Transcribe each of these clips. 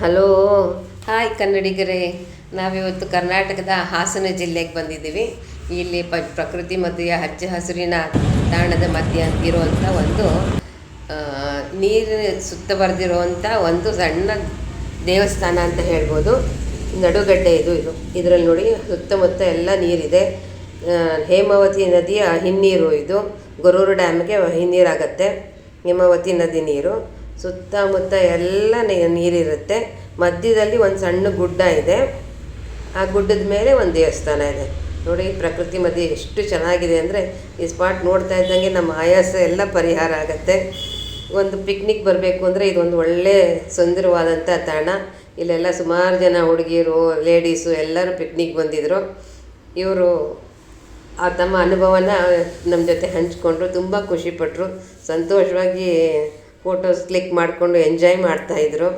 Hello. Hi ಕನ್ನಡಿಗರೇ, ನಾವಿವತ್ತು ಕರ್ನಾಟಕದ ಹಾಸನ ಜಿಲ್ಲೆಗೆ ಬಂದಿದ್ದೀವಿ. ಇಲ್ಲಿ ಪ, ಪ್ರಕೃತಿ ಮಧ್ಯೆ ಹಚ್ಚ ಹಸಿರಿನ ತಾಣದ ಮಧ್ಯೆ ಇರುವಂಥ ಒಂದು ನೀರಿನ ಸುತ್ತ ಬರೆದಿರುವಂಥ ಒಂದು ಸಣ್ಣ ದೇವಸ್ಥಾನ ಅಂತ ಹೇಳ್ಬೋದು. ನಡುಗಡ್ಡೆ ಇದು ಇದು. ಇದರಲ್ಲಿ ನೋಡಿ ಸುತ್ತಮುತ್ತ ಎಲ್ಲ ನೀರಿದೆ. ಹೇಮಾವತಿ ನದಿಯ ಹಿನ್ನೀರು ಇದು. ಗೊರೂರು ಡ್ಯಾಮ್ಗೆ ಹಿನ್ನೀರಾಗತ್ತೆ. ಹೇಮಾವತಿ ನದಿ ನೀರು. ಸುತ್ತಮುತ್ತ ಎಲ್ಲ ನೀರಿರುತ್ತೆ. ಮಧ್ಯದಲ್ಲಿ ಒಂದು ಸಣ್ಣ ಗುಡ್ಡ ಇದೆ. ಆ ಗುಡ್ಡದ ಮೇಲೆ ಒಂದು ದೇವಸ್ಥಾನ ಇದೆ. ನೋಡಿ ಪ್ರಕೃತಿ ಮಧ್ಯೆ ಎಷ್ಟು ಚೆನ್ನಾಗಿದೆ ಅಂದರೆ, ಈ ಸ್ಪಾಟ್ ನೋಡ್ತಾ ಇದ್ದಂಗೆ ನಮ್ಮ ಆಯಾಸ ಎಲ್ಲ ಪರಿಹಾರ ಆಗುತ್ತೆ. ಒಂದು ಪಿಕ್ನಿಕ್ ಬರಬೇಕು ಅಂದರೆ ಇದೊಂದು ಒಳ್ಳೆ ಸುಂದರವಾದಂಥ ತಾಣ. ಇಲ್ಲೆಲ್ಲ ಸುಮಾರು ಜನ ಹುಡುಗಿಯರು ಲೇಡೀಸು ಎಲ್ಲರೂ ಪಿಕ್ನಿಕ್ ಬಂದಿದ್ದರು ಇವರು ಆ ತಮ್ಮ ಅನುಭವನ ನಮ್ಮ ಜೊತೆ ಹಂಚಿಕೊಂಡ್ರು, ತುಂಬ ಖುಷಿಪಟ್ಟರು ಸಂತೋಷವಾಗಿ ಫೋಟೋಸ್ ಕ್ಲಿಕ್ ಮಾಡಿಕೊಂಡು ಎಂಜಾಯ್ ಮಾಡ್ತಾಯಿದ್ರು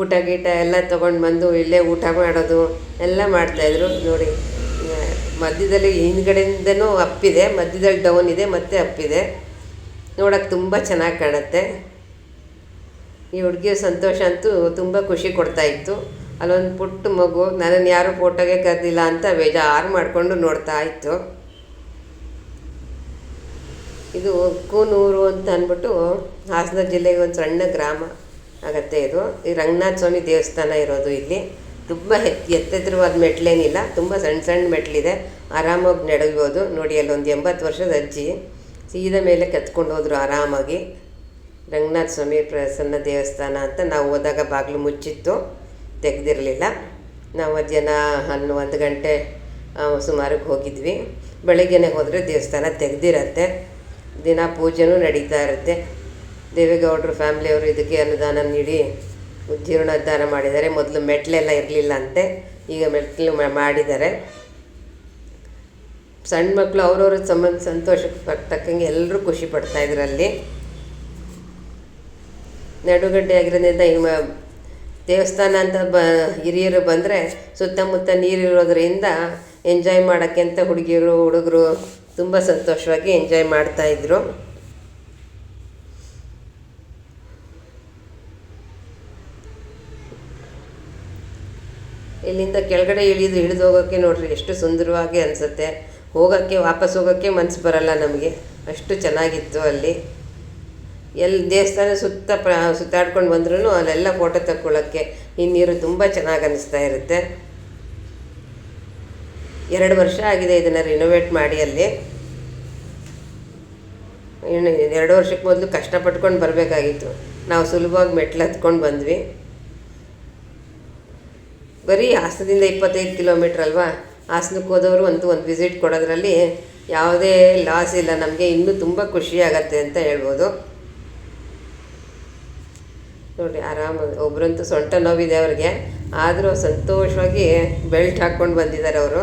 ಊಟ ಗೀಟ ಎಲ್ಲ ತೊಗೊಂಡು ಬಂದು ಇಲ್ಲೇ ಊಟ ಮಾಡೋದು ಎಲ್ಲ ಮಾಡ್ತಾಯಿದ್ರು ನೋಡಿ ಮಧ್ಯದಲ್ಲಿ ಹಿಂದ್ಗಡೆಯಿಂದನೂ ಅಪ್ಪಿದೆ ಮಧ್ಯದಲ್ಲಿ ಡೌನ್ ಇದೆ, ಮತ್ತೆ ಅಪ್ಪಿದೆ ನೋಡೋಕೆ ತುಂಬ ಚೆನ್ನಾಗಿ ಕಾಣುತ್ತೆ. ಈ ಹುಡುಗಿಯ ಸಂತೋಷ ಅಂತೂ ತುಂಬ ಖುಷಿ ಕೊಡ್ತಾ ಇತ್ತು. ಅಲ್ಲೊಂದು ಪುಟ್ಟ ಮಗು ನನ್ನನ್ನು ಯಾರೂ ಫೋಟೋಗೆ ಕರೆದಿಲ್ಲ ಅಂತ ಬೇಜಾರು ಮಾಡಿಕೊಂಡು ನೋಡ್ತಾ ಇತ್ತು. ಇದು ಕೂನೂರು ಅಂತ ಅಂದ್ಬಿಟ್ಟು ಹಾಸನ ಜಿಲ್ಲೆಗೆ ಒಂದು ಸಣ್ಣ ಗ್ರಾಮ ಆಗತ್ತೆ ಇದು. ಈ ರಂಗನಾಥ ಸ್ವಾಮಿ ದೇವಸ್ಥಾನ ಇರೋದು ಇಲ್ಲಿ. ತುಂಬ ಎತ್ ಎತ್ತೆತ್ತರವಾದ ಮೆಟ್ಲೇನಿಲ್ಲ. ತುಂಬ ಸಣ್ಣ ಸಣ್ಣ ಮೆಟ್ಲಿದೆ. ಆರಾಮಾಗಿ ನಡೆಬೋದು. ನೋಡಿ, ಅಲ್ಲೊಂದು ಎಂಬತ್ತು ವರ್ಷದ ಅಜ್ಜಿ ಸೀದಾ ಮೇಲೆ ಕತ್ಕೊಂಡು ಹೋದರು ಆರಾಮಾಗಿ. ರಂಗನಾಥ ಸ್ವಾಮಿ ಪ್ರಸನ್ನ ದೇವಸ್ಥಾನ ಅಂತ ನಾವು ಹೋದಾಗ ಬಾಗಿಲು ಮುಚ್ಚಿತ್ತು. ತೆಗೆದಿರಲಿಲ್ಲ. ನಾವು ಮಧ್ಯಾಹ್ನ ಹನ್ನೊಂದು ಗಂಟೆ ಸುಮಾರಿಗೆ ಹೋಗಿದ್ವಿ. ಬೆಳಗ್ಗೆನೇ ಹೋದರೆ ದೇವಸ್ಥಾನ ತೆಗೆದಿರತ್ತೆ. ದಿನ ಪೂಜೆನೂ ನಡೀತಾ ಇರುತ್ತೆ. ದೇವೇಗೌಡರು ಫ್ಯಾಮಿಲಿಯವರು ಇದಕ್ಕೆ ಅನುದಾನ ನೀಡಿ ಜೀರ್ಣೋದ್ಧಾರ ಮಾಡಿದ್ದಾರೆ. ಮೊದಲು ಮೆಟ್ಲೆಲ್ಲ ಇರಲಿಲ್ಲ ಅಂತೆ, ಈಗ ಮೆಟ್ಲು ಮಾಡಿದ್ದಾರೆ. ಸಣ್ಣ ಮಕ್ಕಳು ಅವ್ರವ್ರ ಸಂಬಂಧ ಸಂತೋಷಕ್ಕೆ ತಕ್ಕಂಗೆ ಎಲ್ಲರೂ ಖುಷಿ ಪಡ್ತಾ ಇದರಲ್ಲಿ ನಡುಗಡ್ಡೆ ಆಗಿರೋದ್ರಿಂದ ಈ ಮ- ದೇವಸ್ಥಾನ ಅಂತ ಬ, ಹಿರಿಯರು ಬಂದರೆ ಸುತ್ತಮುತ್ತ ನೀರಿರೋದ್ರಿಂದ ಎಂಜಾಯ್ ಮಾಡೋಕ್ಕೆ ಅಂತ ಹುಡುಗಿಯರು ಹುಡುಗರು ತುಂಬ ಸಂತೋಷವಾಗಿ ಎಂಜಾಯ್ ಮಾಡ್ತಾಯಿದ್ರು ಇಲ್ಲಿಂದ ಕೆಳಗಡೆ ಇಳಿದು ಇಳಿದು ಹೋಗೋಕ್ಕೆ ನೋಡ್ರಿ, ಎಷ್ಟು ಸುಂದರವಾಗಿ ಅನಿಸುತ್ತೆ. ಹೋಗೋಕ್ಕೆ ವಾಪಸ್ ಹೋಗೋಕ್ಕೆ ಮನಸ್ಸು ಬರಲ್ಲ ನಮಗೆ. ಅಷ್ಟು ಚೆನ್ನಾಗಿತ್ತು ಅಲ್ಲಿ. ಎಲ್ಲಿ ದೇವಸ್ಥಾನ ಸುತ್ತ ಪ್ರ, ಸುತ್ತಾಡ್ಕೊಂಡು ಬಂದ್ರೂ ಅಲ್ಲೆಲ್ಲ ಫೋಟೋ ತಕ್ಕೊಳ್ಳೋಕ್ಕೆ ಈ ನೀರು ತುಂಬ ಚೆನ್ನಾಗಿ ಅನ್ನಿಸ್ತಾ ಇರುತ್ತೆ. ಎರಡು ವರ್ಷ ಆಗಿದೆ ಇದನ್ನು ರಿನೋವೇಟ್ ಮಾಡಿ ಅಲ್ಲಿ. ಇನ್ನು ಎರಡು ವರ್ಷಕ್ಕೆ ಮೊದಲು ಕಷ್ಟಪಟ್ಕೊಂಡು ಬರಬೇಕಾಗಿತ್ತು. ನಾವು ಸುಲಭವಾಗಿ ಮೆಟ್ಲು ಹತ್ಕೊಂಡು ಬಂದ್ವಿ. ಬರೀ ಹಾಸನದಿಂದ ಇಪ್ಪತ್ತೈದು ಕಿಲೋಮೀಟ್ರ್ ಅಲ್ವಾ? ಹಾಸನಕ್ಕೆ ಹೋದವರು ಒಂದು ಒಂದು ವಿಸಿಟ್ ಕೊಡೋದ್ರಲ್ಲಿ ಯಾವುದೇ ಲಾಸ್ ಇಲ್ಲ. ನಮಗೆ ಇನ್ನೂ ತುಂಬ ಖುಷಿ ಆಗತ್ತೆ ಅಂತ ಹೇಳ್ಬೋದು. ನೋಡಿ, ಆರಾಮಾಗಿ ಒಬ್ಬರಂತೂ ಸೊಂಟ ನೋವಿದೆ ಅವ್ರಿಗೆ. ಆದರೂ ಸಂತೋಷವಾಗಿ ಬೆಲ್ಟ್ ಹಾಕ್ಕೊಂಡು ಬಂದಿದ್ದಾರೆ ಅವರು.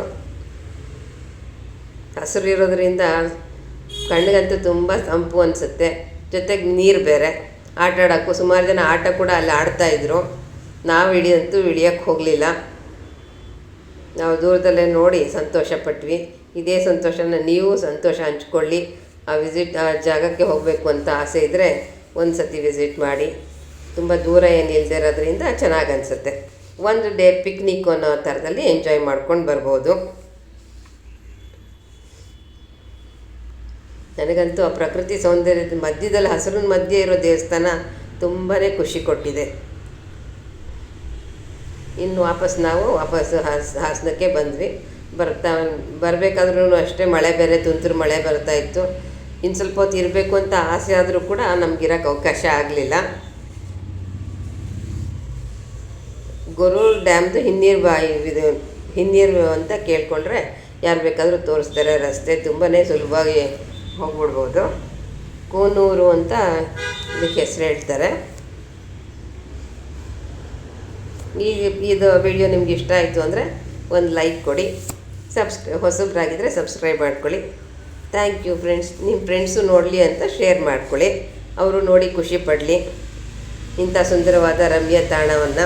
ಹಸಿರು ಇರೋದ್ರಿಂದ ಕಣ್ಣಿಗಂತೂ ತುಂಬ ತಂಪು ಅನಿಸುತ್ತೆ. ಜೊತೆಗೆ ನೀರು ಬೇರೆ. ಆಟ ಆಡೋಕ್ಕೂ ಸುಮಾರು ಜನ ಆಟ ಕೂಡ ಅಲ್ಲಿ ಆಡ್ತಾಯಿದ್ರು ನಾವು ಹಿಡಿಯಂತೂ ಹಿಡಿಯೋಕ್ಕೆ ಹೋಗಲಿಲ್ಲ. ನಾವು ದೂರದಲ್ಲೇ ನೋಡಿ ಸಂತೋಷ ಪಟ್ವಿ. ಇದೇ ಸಂತೋಷನ ನೀವು ಸಂತೋಷ ಹಂಚ್ಕೊಳ್ಳಿ. ಆ ವಿಸಿಟ್, ಆ ಜಾಗಕ್ಕೆ ಹೋಗಬೇಕು ಅಂತ ಆಸೆ ಇದ್ದರೆ ಒಂದು ಸತಿ ವಿಸಿಟ್ ಮಾಡಿ. ತುಂಬ ದೂರ ಏನು ಇಲ್ಲದೆ ಇರೋದ್ರಿಂದ ಚೆನ್ನಾಗಿ ಅನಿಸುತ್ತೆ. ಒಂದು ಡೇ ಪಿಕ್ನಿಕ್ ಅನ್ನೋ ಥರದಲ್ಲಿ ಎಂಜಾಯ್ ಮಾಡ್ಕೊಂಡು ಬರ್ಬೋದು. ನನಗಂತೂ ಆ ಪ್ರಕೃತಿ ಸೌಂದರ್ಯದ ಮಧ್ಯದಲ್ಲಿ, ಹಸಿರಿನ ಮಧ್ಯೆ ಇರೋ ದೇವಸ್ಥಾನ ತುಂಬಾ ಖುಷಿ ಕೊಟ್ಟಿದೆ. ಇನ್ನು ವಾಪಸ್ ನಾವು ವಾಪಸ್ ಹಾಸ್, ಹಾಸನಕ್ಕೆ ಬಂದ್ವಿ. ಬರ್ತಾ ಬರಬೇಕಾದ್ರೂ ಅಷ್ಟೇ ಮಳೆ ಬೇರೆ, ತುಂತುರು ಮಳೆ ಬರ್ತಾ ಇತ್ತು. ಇನ್ನು ಸ್ವಲ್ಪ ಹೊತ್ತು ಇರಬೇಕು ಅಂತ ಆಸೆ ಆದರೂ ಕೂಡ ನಮಗಿರೋಕ್ಕೆ ಅವಕಾಶ ಆಗಲಿಲ್ಲ. ಗೊರೂರು ಡ್ಯಾಮ್ದು ಹಿನ್ನೀರು ಬಾಯಿ ಇದು ಹಿನ್ನೀರು ಅಂತ ಕೇಳಿಕೊಂಡ್ರೆ ಯಾರು ಬೇಕಾದರೂ ತೋರಿಸ್ತಾರೆ. ರಸ್ತೆ ತುಂಬಾ ಸುಲಭವಾಗಿ ಹೋಗ್ಬಿಡ್ಬೋದು. ಕೋನೂರು ಅಂತ ಇದಕ್ಕೆ ಹೆಸರು ಹೇಳ್ತಾರೆ. ಈ ಇದು ವಿಡಿಯೋ ನಿಮ್ಗೆ ಇಷ್ಟ ಆಯಿತು ಅಂದರೆ ಒಂದು ಲೈಕ್ ಕೊಡಿ ಸಬ್ಸ್ಕ್ರೈ ಹೊಸಬ್ರಾಗಿದ್ದರೆ ಸಬ್ಸ್ಕ್ರೈಬ್ ಮಾಡ್ಕೊಳ್ಳಿ. ಥ್ಯಾಂಕ್ ಯು ಫ್ರೆಂಡ್ಸ್ ನಿಮ್ಮ ಫ್ರೆಂಡ್ಸು ನೋಡಲಿ ಅಂತ ಶೇರ್ ಮಾಡ್ಕೊಳ್ಳಿ. ಅವರು ನೋಡಿ ಖುಷಿ ಪಡಲಿ. ಇಂಥ ಸುಂದರವಾದ ರಮ್ಯ ತಾಣವನ್ನು